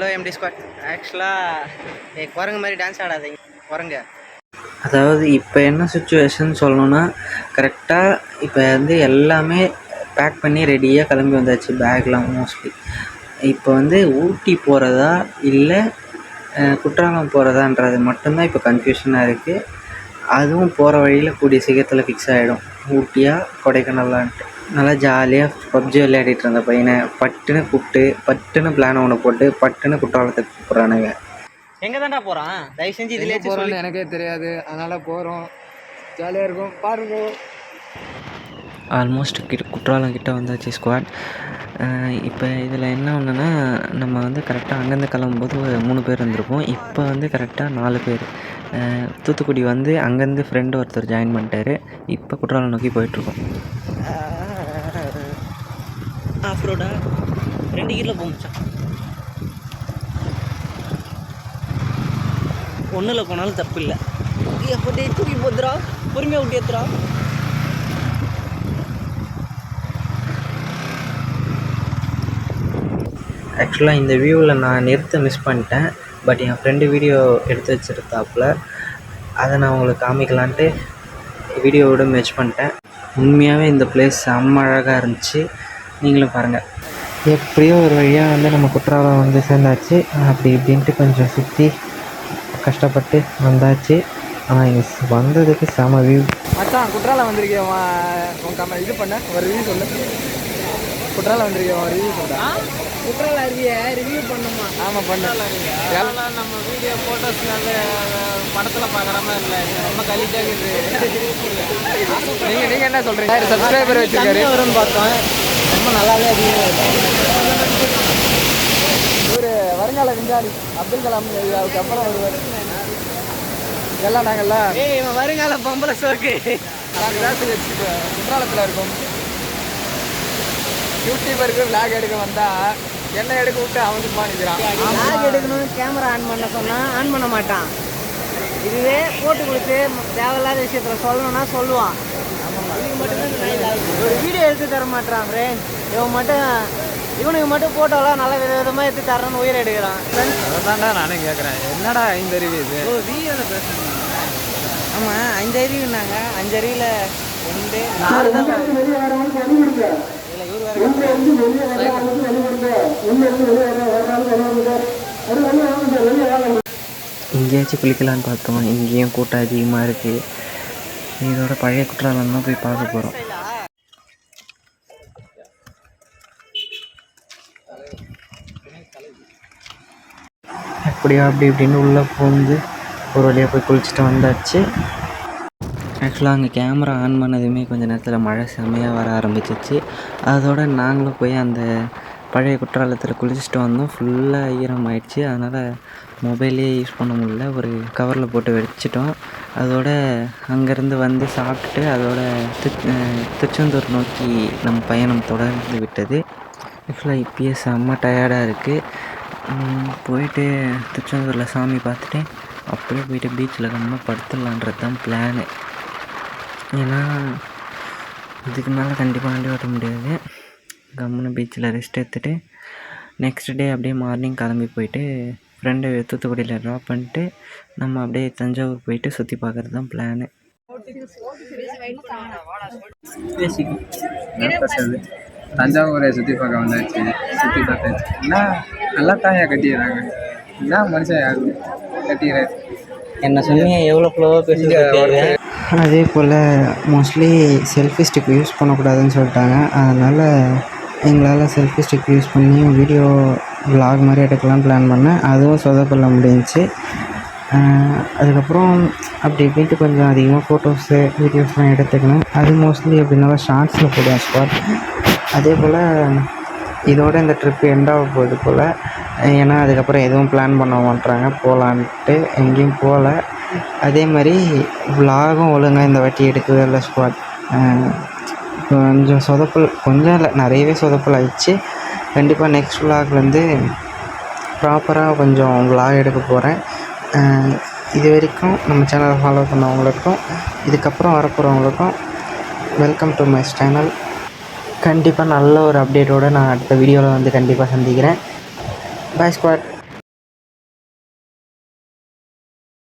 Hello empty squad ஆக்சுவலாக குரங்கு மாதிரி டான்ஸ் ஆடாதீங்க. குரங்க. அதாவது இப்போ என்ன சுச்சுவேஷன் சொல்லணும்னா கரெக்டாக இப்போ வந்து எல்லாமே பேக் பண்ணி ரெடியாக கிளம்பி வந்தாச்சு பேக்லாம் மோஸ்ட்லி இப்போ வந்து ஊட்டி போகிறதா இல்லை குற்றாலம் போகிறதான்றது மட்டும்தான் இப்போ கன்ஃபியூஷனாக இருக்குது அதுவும் போகிற வழியில் கூடிய சீக்கிரத்தில் ஃபிக்ஸ் ஆகிடும் ஊட்டியாக கொடைக்கானலான்ட்டு நல்லா ஜாலியாக பப்ஜி விளையாடிட்டு இருந்த பையனை பட்டுன்னு கூப்பிட்டு பட்டுன்னு பிளான் ஒன்று போட்டு பட்டுன்னு குற்றாலத்துக்கு கூப்பிட்றானுங்க. எங்கே தான்டா போகிறான் தயவு செஞ்சு சொல்லி. போகிறோம்னு எனக்கே தெரியாது. அதனால் போகிறோம் ஜாலியாக இருக்கும். பாருங்க. ஆல்மோஸ்ட் கிட்ட குற்றாலம் கிட்ட வந்தாச்சு ஸ்குவாட் இப்போ இதில் என்ன ஒன்றுனா நம்ம வந்து கரெக்டாக அங்கேருந்து கிளம்பும்போது ஒரு மூணு பேர் இருந்திருப்போம். இப்போ வந்து கரெக்டாக நாலு பேர். தூத்துக்குடி வந்து அங்கேருந்து ஃப்ரெண்டு ஒருத்தர் ஜாயின் பண்ணிட்டாரு. இப்போ குற்றாலம் நோக்கி போயிட்டுருக்கோம். ஆஃப் ரோடா ரெண்டு கீரில் போகும்ச்சான் ஒன்றில் போனாலும் தப்பு இல்லை எப்படி தூக்கி போத்துறா. பொறுமையாக விட்டு ஏத்துறா. ஆக்சுவலாக இந்த வியூவில் நான் நிறுத்த மிஸ் பண்ணிட்டேன். பட் என் ஃப்ரெண்டு வீடியோ எடுத்து வச்சிருந்தாப்புல அதை நான் உங்களுக்கு காமிக்கலான்ட்டு வீடியோவோட மேட்ச் பண்ணிட்டேன். உண்மையாகவே இந்த பிளேஸ் செம்ம அழகாக இருந்துச்சு. நீங்களும் பாருங்கள் எப்படியோ ஒரு வழியாக வந்து நம்ம குற்றாலம் வந்து சேர்ந்தாச்சு. அப்படி இப்படின்ட்டு கொஞ்சம் சுற்றி கஷ்டப்பட்டு வந்தாச்சு. ஆனால் இங்கே வந்ததுக்கு செம வியூ மச்சான் குற்றாலம் வந்திருக்கேன் இது பண்ண ஒரு ரிவ்யூ சொல்லு. குற்றாலம் வந்திருக்கேன் ஒரு ரிவ்யூ சொல்ல. குற்றால அருவியை ரிவ்யூ பண்ணுமா? ஆமாம் பண்ணு. அதெல்லாம் நம்ம வீடியோ ஃபோட்டோஸ்னால படத்தில் பார்க்குற மாதிரி இல்லை. ரொம்ப கலிட்டாக நீங்கள் நீங்கள் என்ன சொல்கிறீங்க சப்ஸ்கிரைபர் வச்சிருக்காரு? பார்த்தோம். ரொம்ப நல்லாவே அதிகமாக இருக்கும் இவர் வருங்கால விஞ்ஞானி அப்துல் கலாம் அதுக்கு அப்புறம் வருவார் எல்லாம் நாங்கள்லாம் ஏய் இவன் வருங்கால பொம்பளை சோக்கு. குற்றாலத்தில் இருக்கோம். யூடியூபருக்கு விளாக் எடுக்க வந்தால் என்ன எடுக்க விட்டு அவன் சும்மா நிற்கிறான் லாக் எடுக்கணும்னு கேமரா ஆன் பண்ண சொன்னால் ஆன் பண்ண மாட்டான். இதுவே போட்டு கொடுத்து தேவையில்லாத விஷயத்துல சொல்லணும்னா சொல்லுவான். ஒரு வீடியோ எடுத்து தர மாட்டான் ஃப்ரெண்ட் இவன் மட்டும் இவனுக்கு மட்டும் போட்டோலாம் நல்ல வித விதமாக எடுத்து தரணும்னு உயிர் எடுக்கிறான். அதான்டா நானும் கேட்குறேன் என்னடா இந்த அறிவு இது? ஓ வீடியோவில் பேசணும் ஆமாம் அஞ்சு அறிவுனாங்க அஞ்சு அறிவில் ரெண்டு நாலு தான் இல்லை இவர் வேறு எங்கேயாச்சும் குளிக்கலான்னு பார்த்தோம். இங்கேயும் கூட்டம் அதிகமாக இருக்குது இதோட பழைய குற்றாலம் தான் போய் பார்க்க போகிறோம் அப்படியா அப்படி இப்படின்னு உள்ளே பூந்து ஒரு வழியாக போய் குளிச்சுட்டு வந்தாச்சு. ஆக்சுவலாக அங்கே கேமரா ஆன் பண்ணதுமே கொஞ்ச நேரத்தில் மழை செமையாக வர ஆரம்பிச்சிச்சு. அதோடு நாங்களும் போய் அந்த பழைய குற்றாலத்தில் குளிச்சுட்டு வந்தோம். ஃபுல்லாக ஈரம் ஆயிடுச்சு அதனால் மொபைலே யூஸ் பண்ண முடியல. ஒரு கவரில் போட்டு வச்சுட்டோம் அதோட அங்கேருந்து வந்து சாப்பிட்டுட்டு அதோட திரு திருச்செந்தூர் நோக்கி நம்ம பயணம் தொடர்ந்து விட்டது. ஆக்சுவலாக இப்பயே செம்ம டயர்டாக இருக்குது போயிட்டு திருச்செந்தூரில் சாமி பார்த்துட்டு அப்படியே போயிட்டு பீச்சில் நம்ம படுத்துடலான்றது தான் பிளானு ஏன்னா இதுக்கு மேலே கண்டிப்பாக வண்டி ஓட்ட முடியாது. கம்முன்னு பீச்சில் ரெஸ்ட் எடுத்துகிட்டு நெக்ஸ்ட் டே அப்படியே மார்னிங் கிளம்பி போயிட்டு ஃப்ரெண்டு தூத்துக்குடியில் ட்ராப் பண்ணிட்டு நம்ம அப்படியே தஞ்சாவூர் போயிட்டு சுற்றி பார்க்குறது தான் பிளானு தஞ்சாவூரை சுற்றி பார்க்க வந்தாச்சு. சுற்றி பார்த்தாச்சு என்ன? நல்லா தாயா கட்டிடுறாங்க. என்ன மனுஷன் யாரு? கட்டிடுறாரு. என்ன சொன்னீங்க? எவ்வளோ ஃப்ளோவாக பேசுறது அதே போல் மோஸ்ட்லி செல்ஃபி ஸ்டிக் யூஸ் பண்ணக்கூடாதுன்னு சொல்லிட்டாங்க. அதனால் எங்களால் செல்ஃபி ஸ்டிக் யூஸ் பண்ணி வீடியோ விலாக் மாதிரி எடுக்கலாம்னு பிளான் பண்ணேன். அதுவும் சொதப்பல்ல முடிஞ்சிச்சு. அதுக்கப்புறம் அப்படி இப்படின்ட்டு கொஞ்சம் அதிகமாக ஃபோட்டோஸு வீடியோஸ்லாம் எடுத்துக்கணும். அது மோஸ்ட்லி எப்படின்னா ஷார்ட்ஸில் போடுவேன் ஸ்பாட் அதே போல் இதோட இந்த ட்ரிப் எண்ட் ஆக போகுது போல் ஏன்னா அதுக்கப்புறம் எதுவும் பிளான் பண்ண மாட்டாங்க போகலான்ட்டு எங்கேயும் போகல அதே மாதிரி விலாகும் ஒழுங்காக இந்த வாட்டி எடுக்கவே இல்லை ஸ்குவாட் கொஞ்சம் சொதப்பல் கொஞ்சம் இல்லை நிறையவே சொதப்பல் ஆயிடுச்சு. கண்டிப்பாக நெக்ஸ்ட் விலாக்லேருந்து ப்ராப்பராக கொஞ்சம் விலாக் எடுக்க போகிறேன் இது வரைக்கும் நம்ம சேனலை ஃபாலோ பண்ணவங்களுக்கும் இதுக்கப்புறம் வரப்போகிறவங்களுக்கும் வெல்கம் டு மை சேனல் கண்டிப்பாக நல்ல ஒரு அப்டேட்டோடு நான் அடுத்த வீடியோவில் வந்து கண்டிப்பாக சந்திக்கிறேன். பாய் ஸ்குவாட்